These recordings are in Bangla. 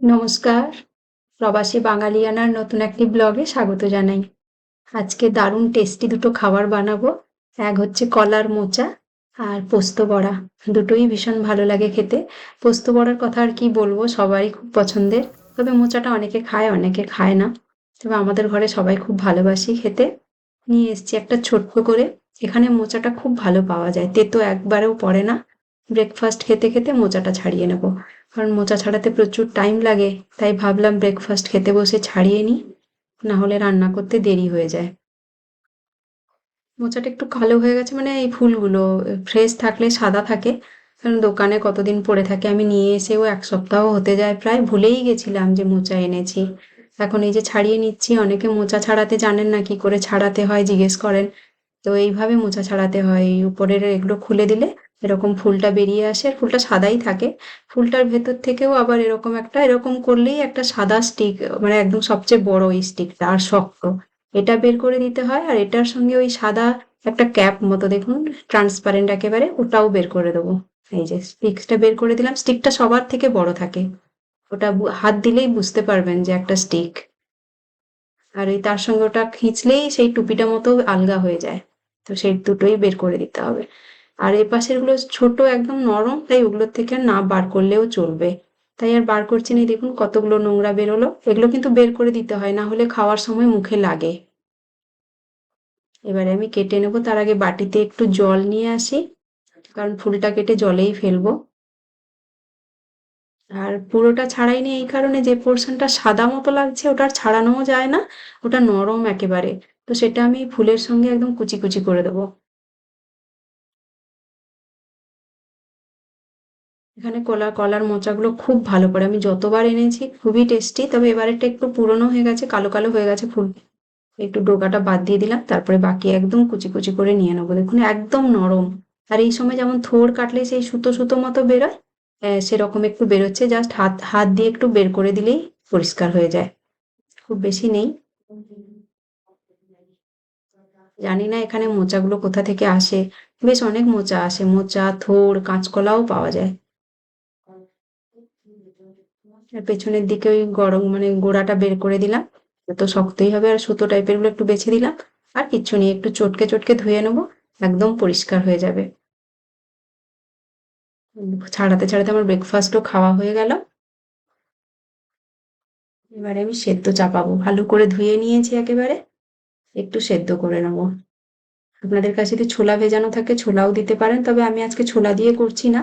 নমস্কার। প্রবাসী বাঙালিয়ানার নতুন একটি ব্লগে স্বাগত জানাই। আজকে দারুণ টেস্টি দুটো খাবার বানাবো। এক হচ্ছে কলার মোচা আর পোস্ত বড়া। দুটোই ভীষণ ভালো লাগে খেতে। পোস্ত বড়ার কথা আর কি বলব, সবারই খুব পছন্দের। তবে মোচাটা অনেকে খায় অনেকে খায় না। তবে আমাদের ঘরে সবাই খুব ভালোবাসি খেতে। নিয়ে এসেছি একটা ছোট্ট করে। এখানে মোচাটা খুব ভালো পাওয়া যায়। তেতো একবারেও পড়ে না। ব্রেকফাস্ট খেতে খেতে মোচাটা ছাড়িয়ে নেব। কারণ মোচা ছাড়াতে প্রচুর টাইম লাগে, তাই ভাবলাম ব্রেকফাস্ট খেতে বসে ছাড়িয়ে নিই না হলে রান্না করতে দেরি হয়ে যায়। মোচাটা একটু কালো হয়ে গেছে মানে এই ফুলগুলো ফ্রেশ থাকলে সাদা থাকে, কারণ দোকানে কতদিন পড়ে থাকে আমি নিয়ে এসেও এক সপ্তাহ হতে যায়, প্রায় ভুলেই গেছিলাম যে মোচা এনেছি। এখন এই যে ছাড়িয়ে নিচ্ছি, অনেকে মোচা ছাড়াতে জানেন না কি করে ছাড়াতে হয়, জিজ্ঞেস করেন। তো এইভাবে মোচা ছাড়াতে হয়, এই উপরের এগুলো খুলে দিলে এরকম ফুলটা বেরিয়ে আসে, আর ফুলটা সাদাই থাকে। ফুলটার ভেতর থেকেও আবার এরকম একটা, এরকম করলেই একটা সাদা স্টিক মানে একদম সবচেয়ে বড় এই স্টিকটা আর শক্ত। এটা বের করে দিতে হয়, আর এটার সঙ্গে ওই সাদা একটা ক্যাপ মতো, দেখুন ট্রান্সপারেন্ট একেবারে, ওটাও বের করে দেবো। এই যে স্টিকটা বের করে দিলাম স্টিকটা সবার থেকে বড় থাকে। ওটা হাত দিলেই বুঝতে পারবেন যে একটা স্টিক আর এই তার সঙ্গে ওটা খিঁচলেই সেই টুপিটা মতো আলগা হয়ে যায়। তো সেই দুটোই বের করে দিতে হবে। আর এ পাশেরগুলো ছোট একদম নরম, তাই ওগুলোর থেকে না বার করলেও চলবে। তাই আর বার করছি না। দেখুন কতগুলো নোংরা বেরোলো এগুলো কিন্তু বের করে দিতে হয়, না হলে খাওয়ার সময় মুখে লাগে। এবারে আমি কেটে নেব। তার আগে বাটিতে একটু জল নিয়ে আসি, কারণ ফুলটা কেটে জলেই ফেলব। আর পুরোটা ছাড়াইনি এই কারণে যে পোর্শনটা সাদা মতো লাগছে, ওটা ছাড়ানোও যায় না। ওটা নরম একেবারে। তো সেটা আমি ফুলের সঙ্গে একদম কুচি কুচি করে দেবো। এখানে কলা, কলার মোচাগুলো খুব ভালো করে আমি যতবার এনেছি, খুবই টেস্টি তবে এবারেরটা একটু পুরনো হয়ে গেছে, কালো কালো হয়ে গেছে ফুল একটু ডোকাটা বাদ দিয়ে দিলাম, তারপরে বাকি একদম কুচি কুচি করে নিয়ে নেব। দেখুন, একদম নরম। আর এই সময় যেমন থোর কাটলে সেই সুতো সুতো মতো বেরোয় সেরকম একটু বেরোচ্ছে, জাস্ট হাত হাত দিয়ে একটু বের করে দিলেই পরিষ্কার হয়ে যায়। খুব বেশি নেই। জানি না এখানে মোচাগুলো কোথা থেকে আসে। বেশ অনেক মোচা আসে, মোচা থোড় কাঁচকলাও পাওয়া যায়। পেছনের দিকে ওই গরম মানে গোড়াটা বের করে দিলাম। তো শক্তই হবে আর সুতো টাইপেরগুলো একটু বেছে দিলাম। আর কিচ্ছু নেই, একটু চটকে চটকে ধুয়ে নেব, একদম পরিষ্কার হয়ে যাবে। ছাড়াতে ছাড়াতে আমার ব্রেকফাস্টও খাওয়া হয়ে গেল। এবারে আমি সেদ্ধ চাপাবো। ভালো করে ধুয়ে নিয়েছি একেবারে। একটু সেদ্ধ করে নেব। আপনাদের কাছে যদি ছোলা ভেজানো থাকে, ছোলাও দিতে পারেন, তবে আমি আজকে ছোলা দিয়ে করছি না।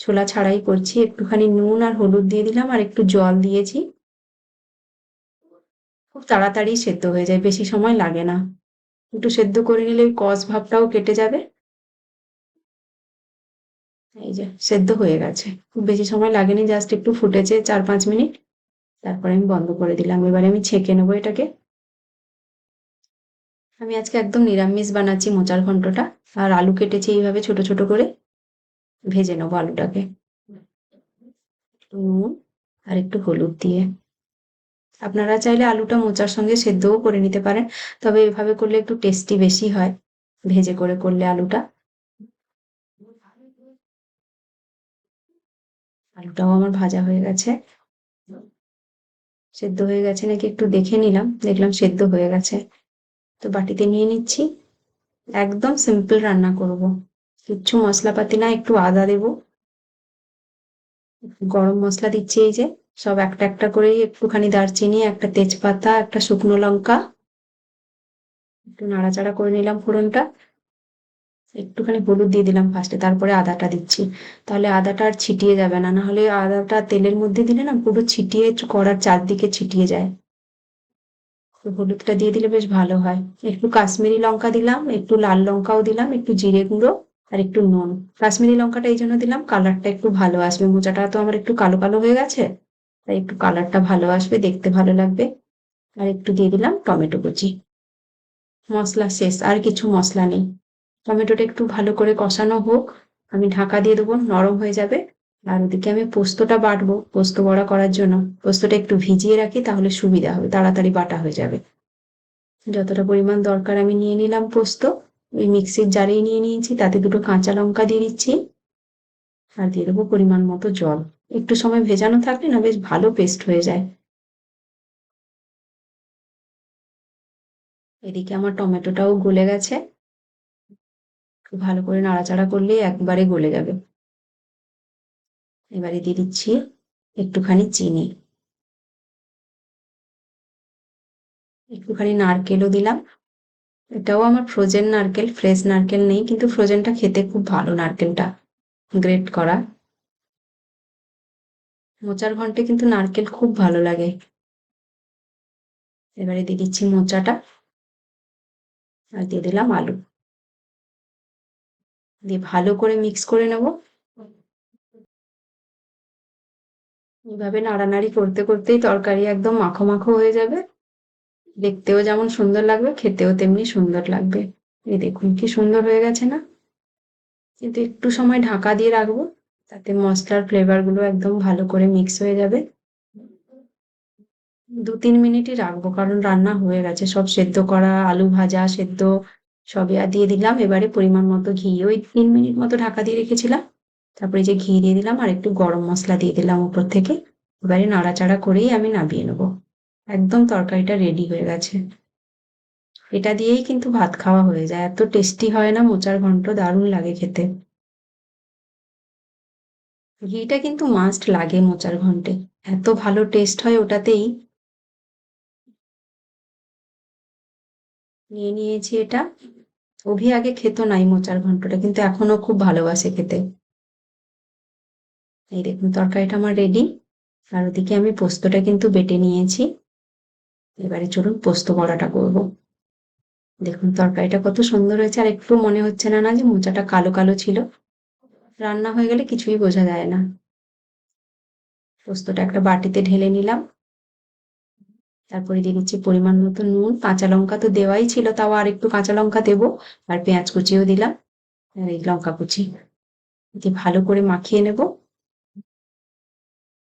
ছোলা ছাড়াই করছি। একটুখানি নুন আর হলুদ দিয়ে দিলাম আর একটু জল দিয়েছি। খুব তাড়াতাড়ি সেদ্ধ হয়ে যায়, বেশি সময় লাগে না। একটু সেদ্ধ করে নিলে ওই কস ভাবটাও কেটে যাবে। এই যে, সেদ্ধ হয়ে গেছে। খুব বেশি সময় লাগেনি, জাস্ট একটু ফুটেছে চার পাঁচ মিনিট। তারপরে আমি বন্ধ করে দিলাম। এবারে আমি ছেঁকে নেব এটাকে। আমি আজকে একদম নিরামিষ বানাচ্ছি মোচার ঘন্টটা আর আলু কেটেছি এইভাবে ছোট ছোট করে। ভেজে নেব আলুটাকে। নুন আর একটু হলুদ দিয়ে। আপনারা চাইলে আলুটা মোচার সঙ্গে সেদ্ধও করে নিতে পারেন, তবে এভাবে করলে একটু টেস্টি বেশি হয়। ভেজে করে করলে আলুটা। আলুটাও আমার ভাজা হয়ে গেছে। সেদ্ধ হয়ে গেছে নাকি একটু দেখে নিলাম, দেখলাম সেদ্ধ হয়ে গেছে। তো বাটিতে নিয়ে নিচ্ছি। একদম সিম্পল রান্না করব। কিচ্ছু মশলাপাতি না, একটু আদা দেব। গরম মশলা দিচ্ছি এই যে, সব একটা একটা করে একটুখানি দারচিনি, একটা তেজপাতা, একটা শুকনো লঙ্কা। একটু নাড়াচাড়া করে নিলাম ফোড়নটা। একটুখানি হলুদ দিয়ে দিলাম ফার্স্টে তারপরে আদাটা দিচ্ছি। তাহলে আদাটা আর ছিটিয়ে যাবে না না হলে আদাটা তেলের মধ্যে দিলে না পুরো ছিটিয়ে কড়ার চারদিকে ছিটিয়ে যায়। হলুদটা দিয়ে দিলে বেশ ভালো হয়। একটু কাশ্মীরি লঙ্কা দিলাম, একটু লাল লঙ্কাও দিলাম, একটু জিরে গুঁড়ো। আর একটু নুন। কাশ্মীরি লঙ্কাটা এই জন্য দিলাম, কালারটা একটু ভালো আসবে। মোচাটা তো আমার একটু কালো কালো হয়ে গেছে, তাই একটু কালারটা ভালো আসবে, দেখতে ভালো লাগবে। আর একটু দিয়ে দিলাম টমেটো কুচি। মশলা শেষ, আর কিছু মশলা নেই। টমেটোটা একটু ভালো করে কষানো হোক, আমি ঢাকা দিয়ে দেবো, নরম হয়ে যাবে। আর ওদিকে আমি পোস্তটা বাটবো, পোস্ত বড়া করার জন্য। পোস্তটা একটু ভিজিয়ে রাখি, তাহলে সুবিধা হবে, তাড়াতাড়ি বাটা হয়ে যাবে। যতটা পরিমাণ দরকার আমি নিয়ে নিলাম পোস্ত। ওই মিক্সির জারেই নিয়ে নিয়েছি, তাতে দুটো কাঁচা লঙ্কা দিয়ে দিচ্ছি আর দিয়ে দেবো পরিমাণ মতো জল। একটু সময় ভেজানো থাকলে না বেশ ভালো পেস্ট হয়ে যায়। এদিকে আমার টমেটোটাও গলে গেছে। ভালো করে নাড়াচাড়া করলেই একবারে গলে যাবে। এবারে দিয়ে দিচ্ছি একটুখানি চিনি। একটুখানি নারকেলও দিলাম। এটাও আমার ফ্রোজেন নারকেল ফ্রেশ নারকেল নেই, কিন্তু ফ্রোজেনটা খেতে খুব ভালো নারকেলটা। গ্রেট করা। মোচার ঘন্টে কিন্তু নারকেল খুব ভালো লাগে। এবারে দিয়ে দিচ্ছি মোচাটা। আর দিয়ে দিলাম আলু। দিয়ে ভালো করে মিক্স করে নেব। এইভাবে নাড়ানাড়ি করতে করতেই তরকারি একদম মাখো মাখো হয়ে যাবে। দেখতেও যেমন সুন্দর লাগবে, খেতেও তেমনি সুন্দর লাগবে। এই দেখুন, কি সুন্দর হয়ে গেছে না? কিন্তু একটু সময় ঢাকা দিয়ে রাখব, তাতে মশলার ফ্লেভারগুলো একদম ভালো করে মিক্স হয়ে যাবে। দু তিন মিনিটই রাখব, কারণ রান্না হয়ে গেছে। সব সেদ্ধ করা, আলু ভাজা, সেদ্ধ, সবই আর দিয়ে দিলাম। এবারে পরিমাণ মতো ঘি ওই তিন মিনিট মতো ঢাকা দিয়ে রেখেছিলাম। তারপরে যে ঘি দিয়ে দিলাম আর একটু গরম মশলা দিয়ে দিলাম উপর থেকে। এবারে নাড়াচাড়া করেই আমি নামিয়ে নেব। একদম তরকারিটা রেডি হয়ে গেছে। এটা দিয়েই কিন্তু ভাত খাওয়া হয়ে যায়। এত টেস্টি হয় না, মোচার ঘন্ট দারুণ লাগে খেতে। ঘিটা কিন্তু মাস্ট লাগে মোচার ঘন্টে। এত ভালো টেস্ট হয় ওটাতেই। নিয়ে নিয়েছি এটা। অভি আগে খেত নাই মোচার ঘন্টটা, কিন্তু এখনও খুব ভালোবাসে খেতে। এই দেখুন, তরকারিটা আমার রেডি আর ওদিকে আমি পোস্তটা কিন্তু বেটে নিয়েছি। এবারে চলুন পোস্ত বড়াটা করব। দেখুন, তরকারিটা কত সুন্দর হয়েছে, আর একটু মনে হচ্ছে না না যে মোচাটা কালো কালো ছিল। রান্না হয়ে গেলে কিছুই বোঝা যায় না। পোস্তটা একটা বাটিতে ঢেলে নিলাম। তারপরে দিয়ে দিচ্ছি পরিমাণ মতো নুন, কাঁচা লঙ্কা তো দেওয়াই ছিল, তাও আর একটু কাঁচা লঙ্কা দেবো, আর পেঁয়াজ কুচিও দিলাম, আর এই লঙ্কা কুচি। দিয়ে ভালো করে মাখিয়ে নেব।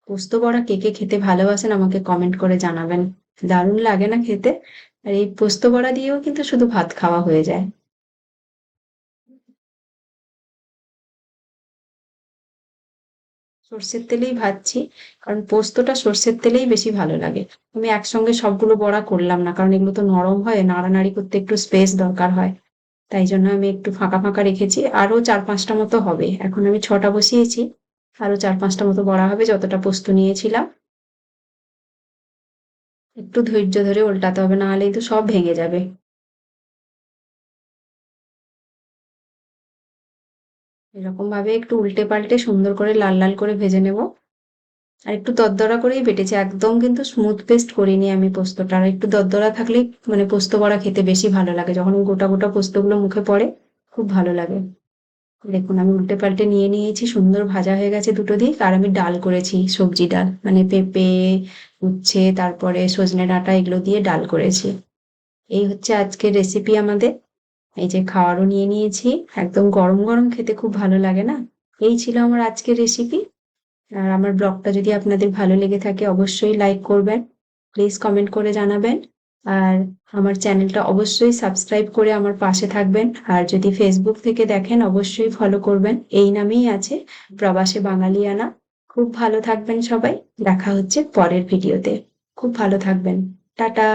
পোস্ত বড়া কে কে খেতে ভালোবাসেন আমাকে কমেন্ট করে জানাবেন। দারুণ লাগে না খেতে। আর এই পোস্ত বড়া দিয়েও কিন্তু শুধু ভাত খাওয়া হয়ে যায়। সর্ষের তেলেই ভাজছি, কারণ পোস্তটা সর্ষের তেলেই বেশি ভালো লাগে। আমি একসঙ্গে সবগুলো বড়া করলাম না, কারণ এগুলো তো নরম হয়, নাড়ানাড়ি করতে একটু স্পেস দরকার হয়। তাই জন্য আমি একটু ফাঁকা ফাঁকা রেখেছি। আরও চার পাঁচটা মতো হবে। এখন আমি ছটা বসিয়েছি। আরও চার পাঁচটা মতো বড়া হবে, যতটা পোস্ত নিয়েছিলাম। একটু ধৈর্য ধরে উল্টাতে হবে না হলেই তো সব ভেঙে যাবে। এরকম ভাবে একটু উল্টে পাল্টে সুন্দর করে লাল লাল করে ভেজে নেব। আর একটু দরদরা করেই বেটেছি, একদম কিন্তু স্মুথ পেস্ট করিনি আমি পোস্তটা। আর একটু দরদরা থাকলেই মানে পোস্ত বড়া খেতে বেশি ভালো লাগে, যখন গোটা গোটা পোস্তগুলো মুখে পড়ে, খুব ভালো লাগে। দেখুন, আমি উল্টে পাল্টে নিয়ে নিয়েছি, সুন্দর ভাজা হয়ে গেছে দুটো দিক, আর আমি ডাল করেছি, সবজি ডাল মানে পেঁপে, উচ্ছে, তারপরে সজনে ডাঁটা, এগুলো দিয়ে ডাল করেছি। এই হচ্ছে আজকের রেসিপি আমাদের। এই যে খাওয়ারও নিয়ে নিয়েছি, একদম গরম গরম খেতে খুব ভালো লাগে না? এই ছিল আমার আজকের রেসিপি আর আমার ব্লগটা যদি আপনাদের ভালো লেগে থাকে, অবশ্যই লাইক করবেন। প্লিজ কমেন্ট করে জানাবেন। আর আমার চ্যানেলটা অবশ্যই সাবস্ক্রাইব করে আমার পাশে থাকবেন। আর যদি ফেসবুক থেকে দেখেন, অবশ্যই ফলো করবেন। এই নামেই আছে প্রবাসে বাঙালিয়ানা। খুব ভালো থাকবেন সবাই। দেখা হচ্ছে পরের ভিডিওতে খুব ভালো থাকবেন। টাটা!